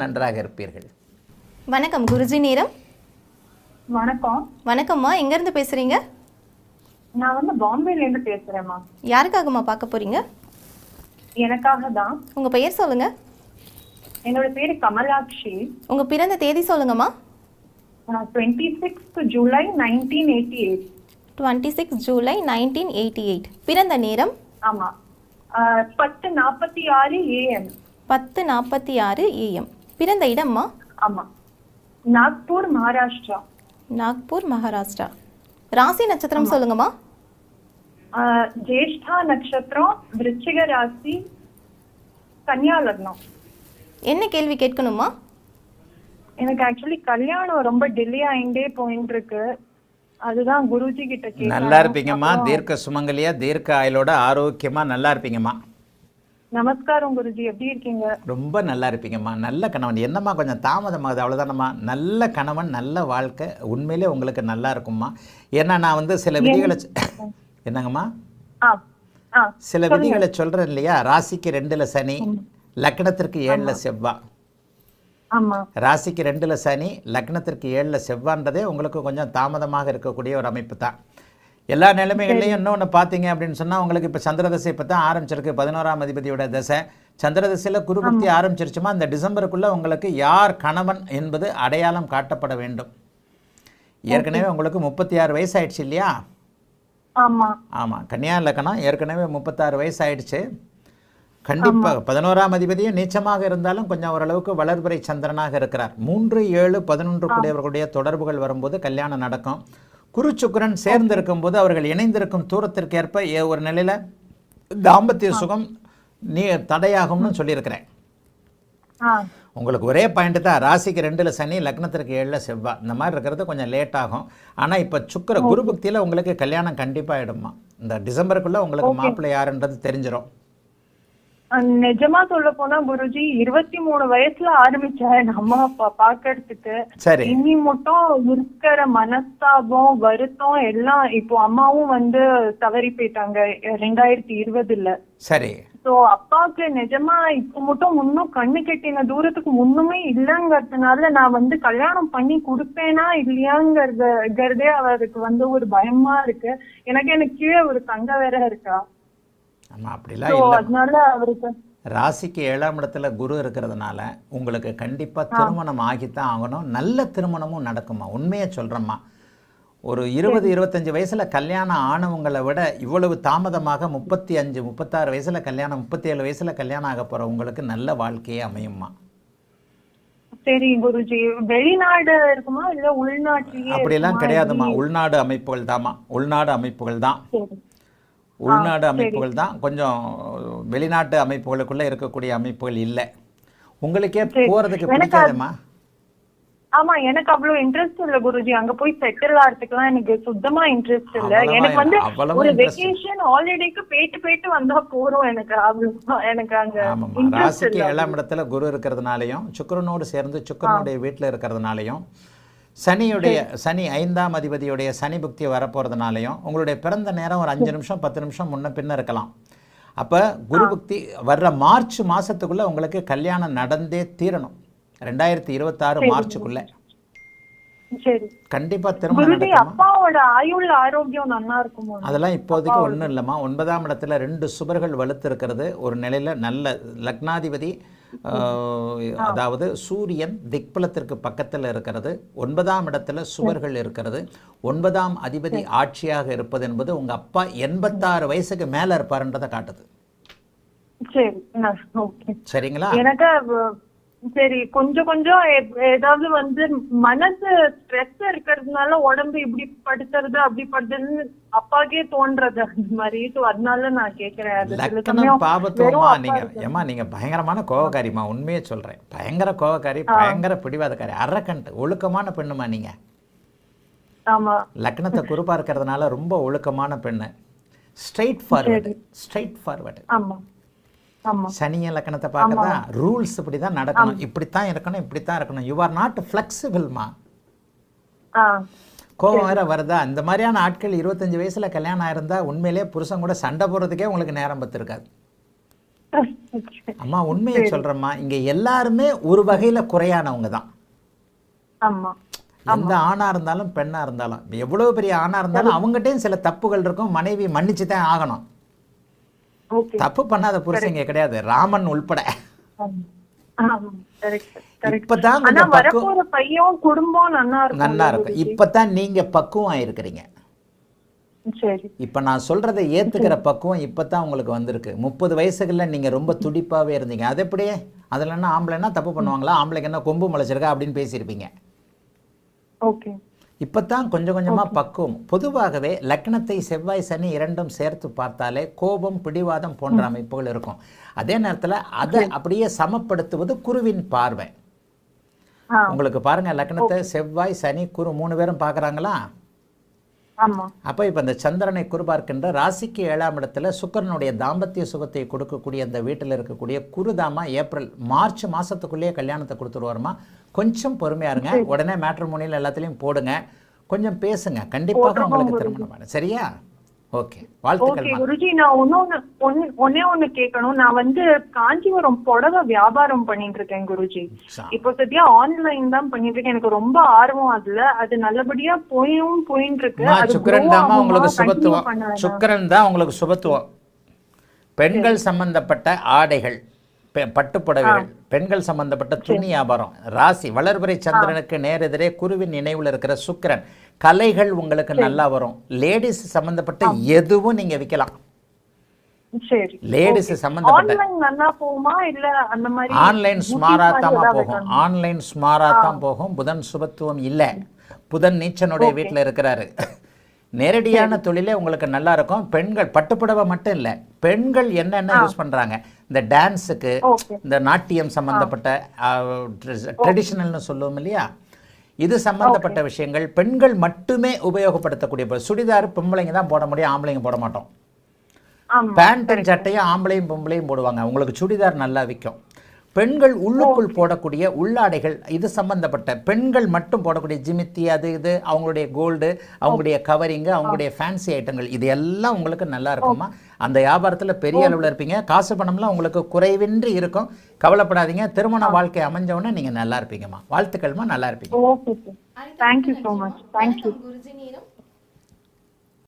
நன்றாக இருப்பீர்கள். வணக்கம் குருஜி நேரம். வணக்கம். வணக்கம்மா எங்கேருந்து பேசுகிறீங்க நான் வந்து பாம்பேல இருந்து பேசுறேம்மா. யாருக்காகம்மா பார்க்க போகிறீங்க எனக்காக தான் உங்கள் பெயர் சொல்லுங்கள் என்னோட பேரு கமலாட்சி. உங்கள் பிறந்த தேதி சொல்லுங்கம்மா. Twenty sixth July nineteen eighty eight twenty six July nineteen eighty eight பிறந்த நேரம்? ஆமா. ஆஹ் பத்து நாற்பத்தி ஆறு ஏஎம் பத்து நாற்பத்தி ஆறு ஏஎம் பிறந்த இடம்மா? ஆமா. நாக்பூர் மகாராஷ்டிரா. நாக்பூர் மகாராஷ்டிரா. ராசி நட்சத்திரம் சொல்லுங்கம்மா. ஆஹ் ஜேஷ்டா நட்சத்திரம் விருச்சிக ராசி கன்னியா லக்னம். என்ன கேள்வி கேட்கணுமா எனக்கு ஆக்சுவலி கல்யாணம் ரொம்ப டிலே ஆயிண்டே போயிட்டு இருக்கு அதுதான் குருஜி கிட்ட நல்லா இருப்பீங்கம்மா. தீர்க்க சுமங்கலியா தீர்க்க ஆயுளோட ஆரோக்கியமா நல்லா இருப்பீங்கம்மா. நமஸ்காரம் குருஜி எப்படி இருக்கீங்க? ரொம்ப நல்லா இருப்பீங்கம்மா. நல்ல கணவன். என்னம்மா கொஞ்சம் தாமதமாகுது அவ்வளோதானம்மா நல்ல கணவன் நல்ல வாழ்க்கை. உண்மையிலே உங்களுக்கு நல்லா இருக்கும்மா. ஏன்னா நான் வந்து சில விதிகளை என்னங்கம்மா? சில விதிகளை சொல்கிறேன் இல்லையா? ராசிக்கு ரெண்டில் சனி லக்னத்திற்கு ஏழில் செவ்வாய் ஆமா. ராசிக்கு ரெண்டில் சனி லக்னத்திற்கு ஏழில் செவ்வான்றதே உங்களுக்கு கொஞ்சம் தாமதமாக இருக்கக்கூடிய ஒரு அமைப்பு தான். எல்லா நிலைமைகள்லையும் இன்னொன்று பார்த்தீங்க அப்படின்னு சொன்னால் உங்களுக்கு இப்போ சந்திரதசை இப்போ தான் ஆரம்பிச்சிருக்கு. பதினோராம் அதிபதியோட தசை. சந்திரதசையில் குருபக்தி ஆரம்பிச்சிருச்சுமா? இந்த டிசம்பருக்குள்ளே உங்களுக்கு யார் கணவன் என்பது அடையாளம் காட்டப்பட வேண்டும். ஏற்கனவே உங்களுக்கு முப்பத்தி ஆறு வயசு ஆயிடுச்சு இல்லையா? ஆமா. ஆமாம் கன்னியா லக்கணம் ஏற்கனவே முப்பத்தாறு வயசு ஆயிடுச்சு கண்டிப்பாக பதினோராம் அதிபதியும் நீச்சமாக இருந்தாலும் கொஞ்சம் ஓரளவுக்கு வளர்பிறை சந்திரனாக இருக்கிறார். மூன்று ஏழு பதினொன்று கூடியவர்களுடைய தொடர்புகள் வரும்போது கல்யாணம் நடக்கும். குரு சுக்கிரன் சேர்ந்து இருக்கும்போது அவர்கள் இணைந்திருக்கும் தூரத்திற்கு ஏற்ப ஏ- ஒரு நிலையில் தாம்பத்திய சுகம் நீ தடையாகும்னு சொல்லியிருக்கிறேன். உங்களுக்கு ஒரே பாயிண்ட் தான். ராசிக்கு ரெண்டில் சனி லக்னத்திற்கு ஏழில் செவ்வாய் இந்த மாதிரி இருக்கிறது கொஞ்சம் லேட் ஆகும். ஆனால் இப்போ சுக்கிர குரு பக்தியில் உங்களுக்கு கல்யாணம் கண்டிப்பாக ஆயிடுமா இந்த டிசம்பருக்குள்ளே உங்களுக்கு மாப்பிள்ளை யாருன்றது தெரிஞ்சிடும் நிஜமா சொல்ல போனா குருஜி இருபத்தி மூணு வயசுல ஆரம்பிச்சேன் என் அம்மா அப்பா பாக்குறதுக்கு. இனி மட்டும் இருக்கிற மனஸ்தாபம் வருத்தம் எல்லாம் இப்போ அம்மாவும் வந்து தவறி போயிட்டாங்க ரெண்டாயிரத்தி இருபதுல. சரி. சோ அப்பாவுக்கு நிஜமா இப்ப மட்டும் இன்னும் கண்ணு கெட்டின தூரத்துக்கு ஒண்ணுமே இல்லைங்கிறதுனால நான் வந்து கல்யாணம் பண்ணி கொடுப்பேனா இல்லையாங்கிறதே அவருக்கு வந்து ஒரு பயமா இருக்கு. எனக்கு எனக்கு கீழே ஒரு தங்க வேற இருக்கா? ஆமாம் அப்படிலாம் இல்லை. ராசிக்கு ஏழாம் இடத்துல குரு இருக்கிறதுனால உங்களுக்கு கண்டிப்பாக திருமணம் ஆகித்தான் ஆகணும். நல்ல திருமணமும் நடக்குமா உண்மையை சொல்கிறேம்மா ஒரு இருபது இருபத்தஞ்சு வயசில் கல்யாணம் ஆனவங்களை விட இவ்வளவு தாமதமாக முப்பத்தி அஞ்சு முப்பத்தாறு வயசில் கல்யாணம் முப்பத்தி ஏழு வயசில் கல்யாணம் ஆக போகிற உங்களுக்கு நல்ல வாழ்க்கையே அமையுமா சரி குருஜி. வெளிநாடு இருக்குமா? இல்ல உள்நாட்டிலேயே அப்படிலாம் இருக்குமா? கிடையாதும்மா. உள்நாடு அமைப்புகள் தாம்மா உள்நாடு அமைப்புகள் தான் உள்நாடு அமைப்புகள் தான் கொஞ்சம் வெளிநாட்டு அமைப்புகளுக்குள்ளே இருக்கக்கூடிய அமைப்புகள் இல்லை. உங்களுக்கே போகிறதுக்கு பிடிக்காதும்மா ஆமா எனக்கு அவ்வளவு இன்ட்ரெஸ்ட் இல்ல குருஜி. அங்க போய் செட்டில் ஆகிறதுக்குலாம் எனக்கு சுத்தமா இன்ட்ரெஸ்ட் இல்ல. எனக்கு வந்து ஒரு வெக்கேஷன் ஹாலிடேக்கு போயிட்டு போயிட்டு வந்தா போறோம் எனக்கு. அவ்வளவு எனக்கு அங்க ராசிக்கு ஏழாம் இடத்துல குரு இருக்கிறதுனாலையும் சுக்கிரனோடு சேர்ந்து சுக்கிரனுடைய வீட்டில் இருக்கிறதுனாலையும் சனியுடைய சனி ஐந்தாம் அதிபதியுடைய சனி புக்தி வரப்போகிறதுனாலையும் உங்களுடைய பிறந்த நேரம் ஒரு அஞ்சு நிமிஷம் பத்து நிமிஷம் முன்ன பின்ன இருக்கலாம். அப்போ குரு புக்தி வர்ற மார்ச் மாதத்துக்குள்ளே உங்களுக்கு கல்யாணம் நடந்தே தீரணும். ரெண்டாயிரத்தி இருபத்தாறு மார்ச்சுக்குள்ளே. சரி. கண்டிப்பாக திருமணம் அதெல்லாம் இப்போதைக்கு ஒன்றும் இல்லைம்மா. ஒன்பதாம் இடத்துல ரெண்டு சுபர்கள் வலுத்து இருக்கிறது. ஒரு நிலையில் நல்ல லக்னாதிபதி அதாவது சூரியன் திக்பலத்திற்கு பக்கத்தில் இருக்கிறது. ஒன்பதாம் இடத்துல சுபர்கள் இருக்கிறது. ஒன்பதாம் அதிபதி ஆட்சியாக இருப்பது என்பது உங்கள் அப்பா எண்பத்தாறு வயசுக்கு மேலே இருப்பாருன்றதை காட்டுது. சரிங்களா? எனக்கு சரி கொஞ்சம் கொஞ்சம் ஏதாவது வந்து மனசு ஸ்ட்ரெஸ் இருக்கிறதுனால உடம்பு இப்படி படுத்துறது அப்படி படுத்துறது அப்பாக்கே தோன்றது. அந்த மாதிரி. So அதனால நான் சமயம் பாபத்துவமா நீங்க. ஏமா நீங்க பயங்கரமான கோவக்காரிமா உண்மையே சொல்றேன். பயங்கர கோவக்காரி பயங்கர பிடிவாதக்காரி அரக்கன்ட்டு ஒழுக்கமான பெண்ணுமா நீங்க. ஆமா. லக்னத்தை குறுப்பா இருக்கிறதுனால ரொம்ப ஒழுக்கமான பெண்ணு. ஸ்ட்ரைட் ஃபார்வர்டு ஸ்ட்ரைட் ஃபார்வர்டு சனிய லக்கணத்தை பார்க்கறதா ரூல்ஸ் இப்படி தான் நடக்கணும். இப்படித்தான் இருக்கணும் இப்படித்தான் இருக்கணும். யூ ஆர் நாட் ஃப்ளெக்சிபிள்மா கோபம் வேற வருதா? இந்த மாதிரியான ஆட்கள் இருபத்தஞ்சு வயசுல கல்யாணம் ஆயிருந்தா உண்மையிலேயே புருஷன் கூட சண்டை போடுறதுக்கே உங்களுக்கு நேரம் பத்திருக்காது. அம்மா உண்மையை சொல்றேம்மா. இங்க எல்லாருமே ஒரு வகையில குறையானவங்க தான். எந்த ஆணா இருந்தாலும் பெண்ணா இருந்தாலும் எவ்வளவு பெரிய ஆணா இருந்தாலும் அவங்ககிட்டயும் சில தப்புகள் இருக்கும். மனைவி மன்னிச்சு தான் ஆகணும். தப்பு பண்ணாத புருஷங்க கிடையாது. ராமன் உள்பட. இப்பதான் நல்லா இருக்கும். இப்பதான் நீங்க பக்குவம் இருக்கிறீங்க சரி. இப்ப நான் சொல்றதை ஏத்துக்கிற பக்குவம் இப்பதான் உங்களுக்கு வந்திருக்கு. முப்பது வயசுகளில் நீங்க ரொம்ப துடிப்பாவே இருந்தீங்க. அது எப்படியே? அதுல என்ன ஆம்பளைன்னா தப்பு பண்ணுவாங்களா? ஆம்பளைக்கு என்ன கொம்பு முளைச்சிருக்கா அப்படின்னு பேசியிருப்பீங்க. ஓகே. இப்பதான் கொஞ்சம் கொஞ்சமா பக்குவம். பொதுவாகவே லக்னத்தை செவ்வாய் சனி இரண்டும் சேர்த்து பார்த்தாலே கோபம் பிடிவாதம் போன்ற அமைப்புகள் இருக்கும். அதே நேரத்துல அதை அப்படியே சமப்படுத்துவது குருவின் பார்வை. உங்களுக்கு பாருங்க லக்னத்தை செவ்வாய் சனி குரு மூணு பேரும் பார்க்கறாங்களா? ஆமா அப்போ இப்போ இந்த சந்திரனை குறிபார்க்கின்ற ராசிக்கு ஏழாம் இடத்துல சுக்கிரனுடைய தாம்பத்திய சுகத்தை கொடுக்கக்கூடிய அந்த வீட்டில் இருக்கக்கூடிய குருதாமா ஏப்ரல் மார்ச் மாசத்துக்குள்ளேயே கல்யாணத்தை கொடுத்துருவாருமா? கொஞ்சம் பொறுமையா இருங்க. உடனே மேட்ரிமோனியில் எல்லாத்துலேயும் போடுங்க. கொஞ்சம் பேசுங்க. கண்டிப்பாக உங்களுக்கு திருமணம். சரியா? ஓகே. ஓகே குருஜி நான் ஒன்னொன்னு ஒன்னு ஒன்னே ஒண்ணு கேட்கணும். நான் வந்து காஞ்சிபுரம் புடவை வியாபாரம் பண்ணிட்டு இருக்கேன் குருஜி இப்போ சத்தியா ஆன்லைன் தான் பண்ணிட்டு இருக்கேன் எனக்கு ரொம்ப ஆர்வம் அதுல. அது நல்லபடியா போயும் போயிட்டு இருக்கு சுக்கிரன் ஆகுமா? உங்களுக்கு சுபத்துவம்? சுக்கிரன் தான் உங்களுக்கு சுபத்துவம். பெண்கள் சம்பந்தப்பட்ட ஆடைகள் பெ- பட்டுப்புடவைகள் பெண்கள் சம்பந்தப்பட்ட துணி வியாபாரம் ராசி வளர்பிறை சந்திரனுக்கு நேரெதிரே குருவின் நினைவுல இருக்கிற சுக்கிரன். கலைகள் உங்களுக்கு நல்லா வரும். லேடிஸ் சம்பந்தப்பட்ட எதுவும் நீங்க விற்கலாம் லேடிஸ் சம்பந்தப்பட்ட ஆன்லைன் நல்லா போகுமா? இல்ல அந்த மாதிரி ஆன்லைன் boutique ஸ்மாரா மாதிரி தான் ஏதாவது போகும். புதன் சுபத்துவம் இல்ல. புதன் நீச்சனுடைய வீட்டில் இருக்கிறாரு. நேரடியான தொழிலே உங்களுக்கு நல்லா இருக்கும். பெண்கள் பட்டுப்புடவை மட்டும் இல்ல. பெண்கள் என்னென்ன யூஸ் பண்றாங்க? இந்த டான்ஸுக்கு. இந்த நாட்டியம் சம்பந்தப்பட்ட ட்ரெடிஷனல்னு சொல்லுவோம் இல்லையா? இது சம்பந்தப்பட்ட விஷயங்கள். பெண்கள் மட்டுமே உபயோகப்படுத்தக்கூடிய. சுடிதார் பொம்பளைங்க தான் போட முடியும் ஆம்பளைங்க போட மாட்டோம். பேண்ட்டும் சட்டையும் ஆம்பளையும் பொம்பளையும் போடுவாங்க. உங்களுக்கு சுடிதார் நல்லா விற்கும் பெண்கள் உள்ளுக்குள் போடக்கூடிய உள்ளாடைகள் இது சம்பந்தப்பட்ட பெண்கள் மட்டும் போடக்கூடிய ஜிமித்தி அது இது அவங்களுடைய கோல்டு அவங்களுடைய கவரிங்கு அவங்களுடைய ஃபேன்சி ஐட்டங்கள் இது எல்லாம் உங்களுக்கு நல்லா இருக்குமா அந்த வியாபாரத்தில் பெரிய அளவில் இருப்பீங்க. காசு பணம்லாம் உங்களுக்கு குறைவின்றி இருக்கும். கவலைப்படாதீங்க. திருமண வாழ்க்கை அமைஞ்சவொடனே நீங்கள் நல்லா இருப்பீங்கம்மா. வாழ்த்துக்கள்மா. நல்லா இருப்பீங்க. Okay sir thank you so much thank you Guruji நேரம்